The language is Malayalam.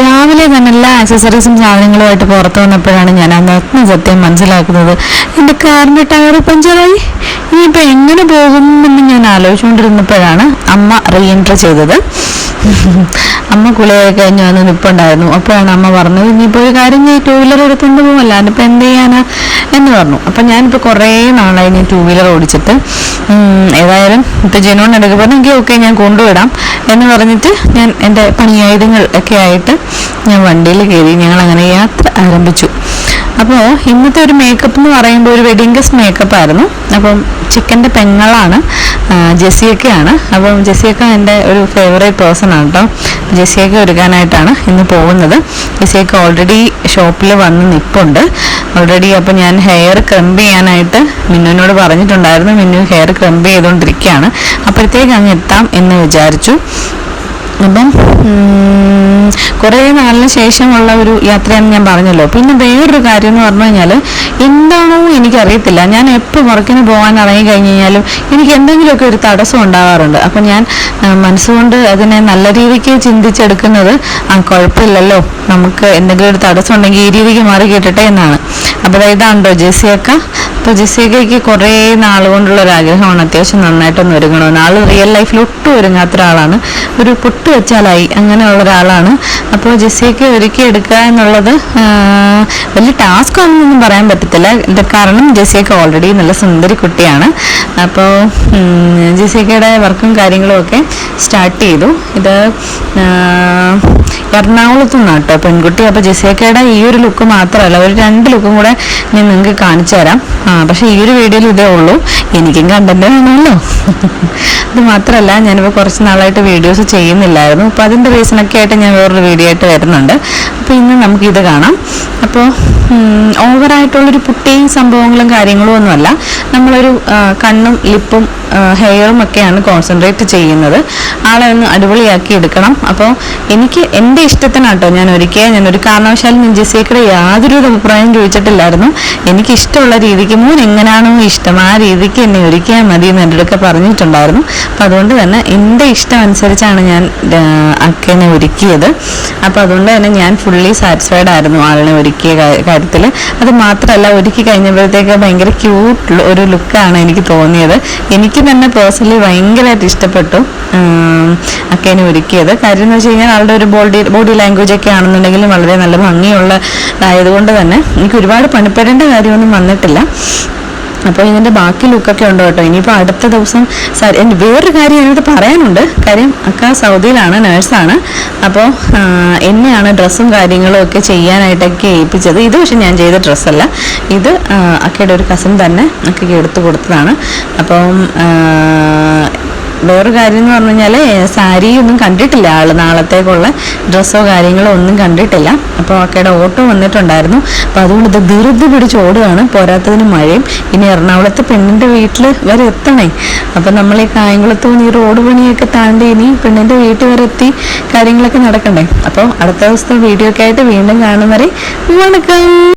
രാവിലെ തന്നെ എല്ലാ ആക്സസറീസും സാധനങ്ങളുമായിട്ട് പുറത്തു വന്നപ്പോഴാണ് ഞാൻ ആ നഗ്ന സത്യം മനസ്സിലാക്കുന്നത്. എന്റെ കാറിന്റെ ടയർ പഞ്ചറായി. ഇനിയിപ്പോൾ എങ്ങനെ പോകും എന്ന് ഞാൻ ആലോചിച്ചുകൊണ്ടിരുന്നപ്പോഴാണ് അമ്മ റീ എൻട്രി ചെയ്തത്. അമ്മ കുളിയായി കഴിഞ്ഞ് വന്ന് നിൽപ്പുണ്ടായിരുന്നു അപ്പോഴാണ് അമ്മ പറഞ്ഞത് ഇനിയിപ്പോൾ ഒരു കാര്യം ചെയ്യും ടൂ വീലർ എടുത്തുകൊണ്ട് പോകുമല്ല അതിപ്പോൾ എന്ത് ചെയ്യാനാ? എന്ന് പറഞ്ഞു. അപ്പം ഞാനിപ്പോൾ കുറേ നാളായി ഞാൻ ടൂ വീലർ ഓടിച്ചിട്ട്. ഏതായാലും ഇപ്പം ജനുവൺ എടുക്കുമ്പോൾ എനിക്ക് ഓക്കെ ഞാൻ കൊണ്ടുവിടാം. എന്ന് പറഞ്ഞിട്ട് ഞാൻ എന്റെ പണിയായുധങ്ങൾ ഒക്കെ ആയിട്ട് ഞാൻ വണ്ടിയിൽ കയറി ഞങ്ങൾ അങ്ങനെ യാത്ര ആരംഭിച്ചു. അപ്പോൾ ഇന്നത്തെ ഒരു മേക്കപ്പ് എന്ന് പറയുമ്പോൾ ഒരു വെഡിങ് ഗസ്റ്റ് മേക്കപ്പ് ആയിരുന്നു. അപ്പം ചിക്കന്റെ പെങ്ങളാണ് ജെസിയൊക്കെയാണ് അപ്പം ജെസിയൊക്കെ എന്റെ ഒരു ഫേവറേറ്റ് പേഴ്സൺ ആണ് കേട്ടോ ജെസിയൊക്കെ ഒരുക്കാനായിട്ടാണ് ഇന്ന് പോകുന്നത്. ജെസിയൊക്കെ ഓൾറെഡി ഷോപ്പിൽ വന്ന് നിൽപ്പുണ്ട് ഓൾറെഡി അപ്പം ഞാൻ ഹെയർ ക്രംപ് ചെയ്യാനായിട്ട് മിന്നുവിനോട് പറഞ്ഞിട്ടുണ്ടായിരുന്നു. മിന്നു ഹെയർ ക്രംപ് ചെയ്തുകൊണ്ടിരിക്കുകയാണ് അപ്പോഴത്തേക്ക് അങ്ങ് എത്താം എന്ന് വിചാരിച്ചു. അപ്പം കുറേ നാളിന് ശേഷമുള്ള ഒരു യാത്രയാണ് ഞാൻ പറഞ്ഞല്ലോ. പിന്നെ വേറൊരു കാര്യം എന്ന് പറഞ്ഞു കഴിഞ്ഞാൽ എന്താണോ എനിക്കറിയത്തില്ല. ഞാൻ എപ്പോൾ വർക്കിന് പോകാൻ ഇറങ്ങി കഴിഞ്ഞ് കഴിഞ്ഞാലും എനിക്ക് എന്തെങ്കിലുമൊക്കെ ഒരു തടസ്സം ഉണ്ടാവാറുണ്ട്. അപ്പം ഞാൻ മനസ്സുകൊണ്ട് അതിനെ നല്ല രീതിക്ക് ചിന്തിച്ചെടുക്കുന്നത് ആ കുഴപ്പമില്ലല്ലോ. നമുക്ക് എന്തെങ്കിലും ഒരു തടസ്സം ഉണ്ടെങ്കിൽ ഈ രീതിക്ക് മാറി കിട്ടട്ടെ എന്നാണ്. അപ്പോൾ ഇതാണ്ടോ ജെസിയൊക്കെ അപ്പോൾ ജെസിയക്കയ്ക്ക് കുറേ നാൾ കൊണ്ടുള്ള ഒരു ആഗ്രഹമാണ് അത്യാവശ്യം നന്നായിട്ടൊന്ന് ഒരുങ്ങണമെന്ന് ആൾ റിയൽ ലൈഫിൽ ഒട്ടും ഒരുങ്ങാത്ത ഒരാളാണ്. ഒരു പൊട്ട് വെച്ചാലായി അങ്ങനെയുള്ള ഒരാളാണ്. അപ്പോൾ ഒരുക്കി എടുക്കുക എന്നുള്ളത് വലിയ ടാസ്ക് ആണെന്നൊന്നും പറയാൻ പറ്റത്തില്ല. കാരണം ജെസിയൊക്കെ ഓൾറെഡി നല്ല സുന്ദരി കുട്ടിയാണ്. അപ്പോൾ ജെസിയക്കയുടെ വർക്കും കാര്യങ്ങളും ഒക്കെ സ്റ്റാർട്ട് ചെയ്തു. ഇത് എറണാകുളത്തു നിന്നാണ് കേട്ടോ പെൺകുട്ടി. അപ്പോൾ ജെസിയക്കയുടെ ഈ ഒരു ലുക്ക് മാത്രമല്ല ഒരു രണ്ട് ലുക്കും കൂടെ ഞാൻ നിങ്ങൾക്ക് കാണിച്ചു തരാം. ആ പക്ഷേ ഈ ഒരു വീഡിയോയിൽ ഇതേ ഉള്ളൂ. എനിക്കും കണ്ടന്റ് വേണമല്ലോ. അത് മാത്രമല്ല ഞാനിപ്പോൾ കുറച്ച് നാളായിട്ട് വീഡിയോസ് ചെയ്യുന്നില്ലായിരുന്നു. അപ്പോൾ അതിന്റെ റീസണൊക്കെ ആയിട്ട് ഞാൻ വേറൊരു വീഡിയോ ആയിട്ട് വരുന്നുണ്ട്. അപ്പോൾ ഇന്ന് നമുക്ക് ഇത് കാണാം. അപ്പോൾ ഓവറായിട്ടുള്ളൊരു പുട്ടിയും സംഭവങ്ങളും കാര്യങ്ങളും ഒന്നുമല്ല. നമ്മളൊരു കണ്ണും ലിപ്പും ഹെയറും ഒക്കെയാണ് കോൺസെൻട്രേറ്റ് ചെയ്യുന്നത്. ആളെ ഒന്ന് അടിപൊളിയാക്കി എടുക്കണം. അപ്പോൾ എനിക്ക് എന്റെ ഇഷ്ടത്തിനാട്ടോ ഞാൻ ഒരുക്കിയ. ഞാൻ ഒരു കാരണവശാലും ഞാൻ ജെസിയക്കടെ യാതൊരു അഭിപ്രായം ചോദിച്ചിട്ടില്ലായിരുന്നു. എനിക്ക് ഇഷ്ടമുള്ള രീതിക്ക് മോൻ എങ്ങനെയാണോ ഇഷ്ടം ആ രീതിക്ക് എന്നെ ഒരുക്കിയാൽ മതി എന്ന് എന്റെ അടുക്ക പറഞ്ഞിട്ടുണ്ടായിരുന്നു. അപ്പം അതുകൊണ്ട് തന്നെ എന്റെ ഇഷ്ടം അനുസരിച്ചാണ് ഞാൻ അക്കേനെ ഒരുക്കിയത്. അപ്പോൾ അതുകൊണ്ട് തന്നെ ഞാൻ ഫുള്ളി സാറ്റിസ്ഫൈഡ് ആയിരുന്നു ആളിനെ ഒരുക്കിയ കാര്യത്തിൽ അത് മാത്രമല്ല ഒരുക്കി കഴിഞ്ഞപ്പോഴത്തേക്ക് ഭയങ്കര ക്യൂട്ട് ഒരു ലുക്കാണ് എനിക്ക് തോന്നിയത്. എനിക്ക് തന്നെ പേഴ്സണലി ഭയങ്കരമായിട്ട് ഇഷ്ടപ്പെട്ടു. അക്കേനെ ഒരുക്കിയത്. കാര്യം എന്ന് വെച്ച് കഴിഞ്ഞാൽ ആളുടെ ഒരു ബോഡി ബോഡി ലാംഗ്വേജ് ഒക്കെ ആണെന്നുണ്ടെങ്കിലും വളരെ നല്ല ഭംഗിയുള്ള ആയതുകൊണ്ട് തന്നെ എനിക്ക് ഒരുപാട് പണിപ്പെടേണ്ട കാര്യമൊന്നും വന്നിട്ടില്ല. അപ്പോൾ ഇതിന്റെ ബാക്കി ലുക്കൊക്കെ ഉണ്ട് കേട്ടോ. ഇനിയിപ്പോൾ അടുത്ത ദിവസം വേറൊരു കാര്യം എന്നോട് പറയാനുണ്ട്. കാര്യം അക്ക സൗദിയിലാണ് നേഴ്സാണ് അപ്പോൾ എന്നെയാണ് ഡ്രസ്സും കാര്യങ്ങളും ഒക്കെ ചെയ്യാനായിട്ടൊക്കെ ഏൽപ്പിച്ചത്. ഇത് പക്ഷെ ഞാൻ ചെയ്ത ഡ്രസ്സല്ല ഇത് അക്കയുടെ ഒരു കസിൻ തന്നെ അക്കയ്ക്ക് എടുത്തു കൊടുത്തതാണ്. അപ്പം വേറൊരു കാര്യം എന്ന് പറഞ്ഞു കഴിഞ്ഞാൽ സാരി ഒന്നും കണ്ടിട്ടില്ല ആൾ നാളത്തേക്കുള്ള ഡ്രസ്സോ കാര്യങ്ങളോ ഒന്നും കണ്ടിട്ടില്ല. അപ്പോൾ അക്കയുടെ ഓട്ടോ വന്നിട്ടുണ്ടായിരുന്നു. അപ്പോൾ അതുകൊണ്ട് ഇത് ധൃതി പിടിച്ച് ഓടുകയാണ്. പോരാത്തതിന് മഴയും. ഇനി എറണാകുളത്ത് പെണ്ണിന്റെ വീട്ടിൽ വരെ എത്തണേ. അപ്പം നമ്മൾ ഈ കായംകുളത്ത് ഈ റോഡ് പണിയൊക്കെ താണ്ടി ഇനി പെണ്ണിന്റെ വീട്ടിൽ വരെ എത്തി കാര്യങ്ങളൊക്കെ നടക്കണ്ടേ. അപ്പോൾ അടുത്ത ദിവസത്തെ വീഡിയോ ഒക്കെ ആയിട്ട് വീണ്ടും കാണുന്നവരെ വരെ. വണക്കം.